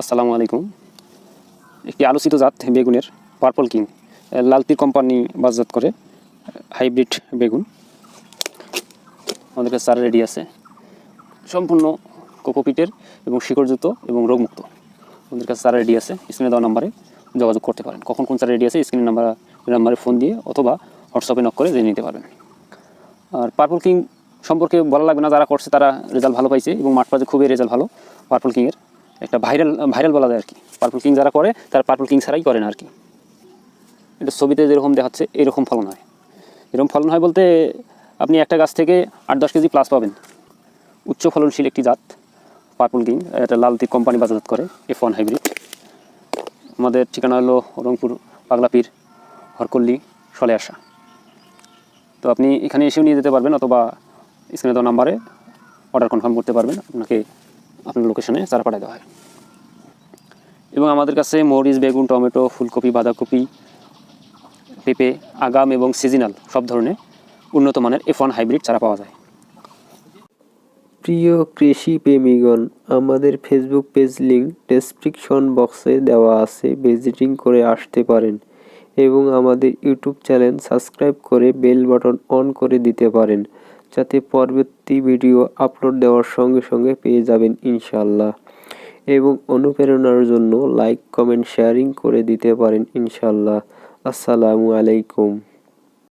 আসসালামু আলাইকুম। একটি আলোচিত জাত বেগুনের পার্পল কিং লালতি কোম্পানি বাজাত করে হাইব্রিড বেগুন। আমাদের কাছে রেডি আছে। সম্পূর্ণ কোকোপিটের এবং শিকড়যুক্ত এবং রোগমুক্ত। আমাদের কাছে চারা রেডি আছে স্ক্রিনে দেওয়া নাম্বারে যোগাযোগ করতে পারেন। কখন কোন চারা রেডি আছে স্ক্রিনের নাম্বার নাম্বারে ফোন দিয়ে অথবা হোয়াটসঅ্যাপে নক করে জেনে নিতে পারবেন। আর পার্পল কিং সম্পর্কে বলা লাগবে না, যারা করছে তারা রেজাল্ট ভালো পাইছে এবং মাঠ পাশে খুবই রেজাল্ট ভালো পার্পল কিংয়ের একটা ভাইরাল ভাইরাল বলা যায় আর কি। পার্পল কিং যারা করে, তারা পার্পল কিং ছাড়াই করে না আর কি। এটা ছবিতে যেরকম দেখাচ্ছে, এরকম ফলন হয়। এরকম ফলন হয় বলতে, আপনি একটা গাছ থেকে আট দশ কেজি প্লাস পাবেন। উচ্চ ফলনশীল একটি জাত পার্পল কিং এটা লালতি কোম্পানি বাজারজাত করে এফ ওয়ান হাইব্রিড আমাদের ঠিকানা হলো রংপুর, পাগলাপির, হরকল্লি সলে আসা তো আপনি এখানে এসেও নিয়ে যেতে পারবেন, অথবা স্ক্রিনে দেওয়া নাম্বারে অর্ডার কনফার্ম করতে পারবেন। আপনাকে আপনার লোকেশনে চারা পাঠাতে দেওয়া হয়। এবং আমাদের কাছে মরিচ, বেগুন, টমেটো, ফুলকপি, বাঁধাকপি, পেঁপে, আগাম এবং সিজনাল সব ধরনের উন্নত মানের এফ ওয়ান হাইব্রিড চারা পাওয়া যায়। প্রিয় কৃষি প্রেমীগণ, আমাদের ফেসবুক পেজ লিঙ্ক ডেসক্রিপশন বক্সে দেওয়া আছে ভিজিটিং করে আসতে পারেন এবং আমাদের ইউটিউব চ্যানেল সাবস্ক্রাইব করে বেল বাটন অন করে দিতে পারেন। যাতে পরবর্তী ভিডিও আপলোড দেওয়ার সঙ্গে সঙ্গে পেয়ে যাবেন ইনশাল্লাহ এবং অনুপ্রেরণার জন্য লাইক কমেন্ট শেয়ারিং করে দিতে পারেন ইনশাল্লাহ আসসালামু আলাইকুম।